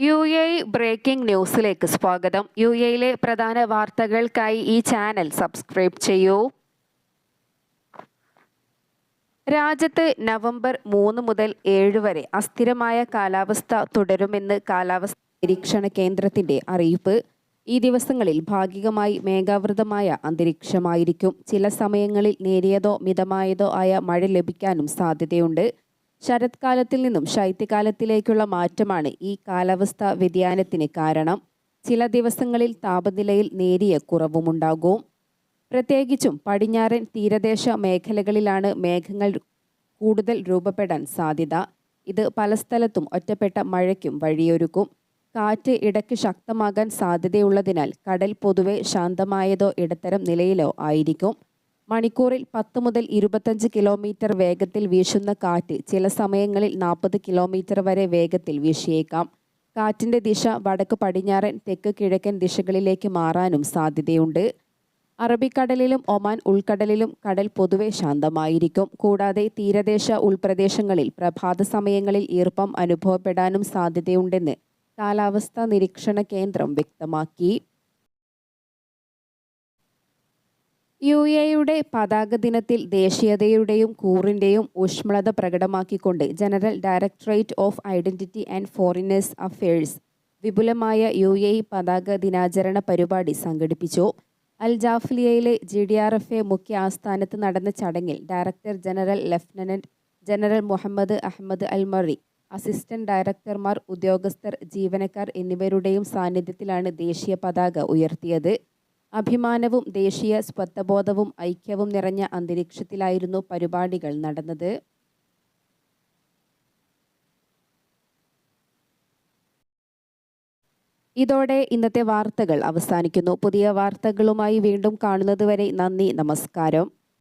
U A breaking ന്യൂസിലേക്ക് സ്വാഗതം. U എയിലെ പ്രധാന വാർത്തകൾക്കായി ഈ ചാനൽ സബ്സ്ക്രൈബ് ചെയ്യൂ. രാജ്യത്ത് നവംബർ മൂന്ന് മുതൽ ഏഴ് വരെ അസ്ഥിരമായ കാലാവസ്ഥ തുടരുമെന്ന് കാലാവസ്ഥ നിരീക്ഷണ കേന്ദ്രത്തിന്റെ അറിയിപ്പ്. ഈ ദിവസങ്ങളിൽ ഭാഗികമായി മേഘാവൃതമായ അന്തരീക്ഷമായിരിക്കും. ചില സമയങ്ങളിൽ നേരിയതോ മിതമായതോ ആയ മഴ ലഭിക്കാനും സാധ്യതയുണ്ട്. ശരത്കാലത്തിൽ നിന്നും ശൈത്യകാലത്തിലേക്കുള്ള മാറ്റമാണ് ഈ കാലാവസ്ഥ വ്യതിയാനത്തിന് കാരണം. ചില ദിവസങ്ങളിൽ താപനിലയിൽ നേരിയ കുറവുമുണ്ടാകും. പ്രത്യേകിച്ചും പടിഞ്ഞാറൻ തീരദേശ മേഖലകളിലാണ് മേഘങ്ങൾ കൂടുതൽ രൂപപ്പെടാൻ സാധ്യത. ഇത് പല സ്ഥലത്തും ഒറ്റപ്പെട്ട മഴയ്ക്കും വഴിയൊരുക്കും. കാറ്റ് ഇടയ്ക്ക് ശക്തമാകാൻ സാധ്യതയുള്ളതിനാൽ കടൽ പൊതുവെ ശാന്തമായതോ ഇടത്തരം നിലയിലോ ആയിരിക്കും. മണിക്കൂറിൽ പത്ത് മുതൽ ഇരുപത്തഞ്ച് കിലോമീറ്റർ വേഗത്തിൽ വീശുന്ന കാറ്റ് ചില സമയങ്ങളിൽ നാൽപ്പത് കിലോമീറ്റർ വരെ വേഗത്തിൽ വീശിയേക്കാം. കാറ്റിന്റെ ദിശ വടക്ക് പടിഞ്ഞാറൻ തെക്ക് കിഴക്കൻ ദിശകളിലേക്ക് മാറാനും സാധ്യതയുണ്ട്. അറബിക്കടലിലും ഒമാൻ ഉൾക്കടലിലും കടൽ പൊതുവെ ശാന്തമായിരിക്കും. കൂടാതെ തീരദേശ ഉൾപ്രദേശങ്ങളിൽ പ്രഭാത സമയങ്ങളിൽ ഈർപ്പം അനുഭവപ്പെടാനും സാധ്യതയുണ്ടെന്ന് കാലാവസ്ഥാ നിരീക്ഷണ കേന്ദ്രം വ്യക്തമാക്കി. യു എയുടെ പതാക ദിനത്തിൽ ദേശീയതയുടെയും കൂറിന്റെയും ഊഷ്മളത പ്രകടമാക്കിക്കൊണ്ട് general directorate of identity and foreigners affairs വിപുലമായ യു എ പതാക ദിനാചരണ പരിപാടി സംഘടിപ്പിച്ചു. അൽ ജാഫ്ലിയയിലെ G D R F A മുഖ്യ ആസ്ഥാനത്ത് നടന്ന ചടങ്ങിൽ director general lieutenant general Mohammed Ahmed Almarri assistant ഡയറക്ടർമാർ ഉദ്യോഗസ്ഥർ ജീവനക്കാർ എന്നിവരുടെയും സാന്നിധ്യത്തിലാണ് ദേശീയ പതാക ഉയർത്തിയത്. അഭിമാനവും ദേശീയ സ്വത്വബോധവും ഐക്യവും നിറഞ്ഞ അന്തരീക്ഷത്തിലായിരുന്നു പരിപാടികൾ നടന്നത്. ഇതോടെ ഇന്നത്തെ വാർത്തകൾ അവസാനിക്കുന്നു. പുതിയ വാർത്തകളുമായി വീണ്ടും കാണുന്നതുവരെ നന്ദി നമസ്കാരം.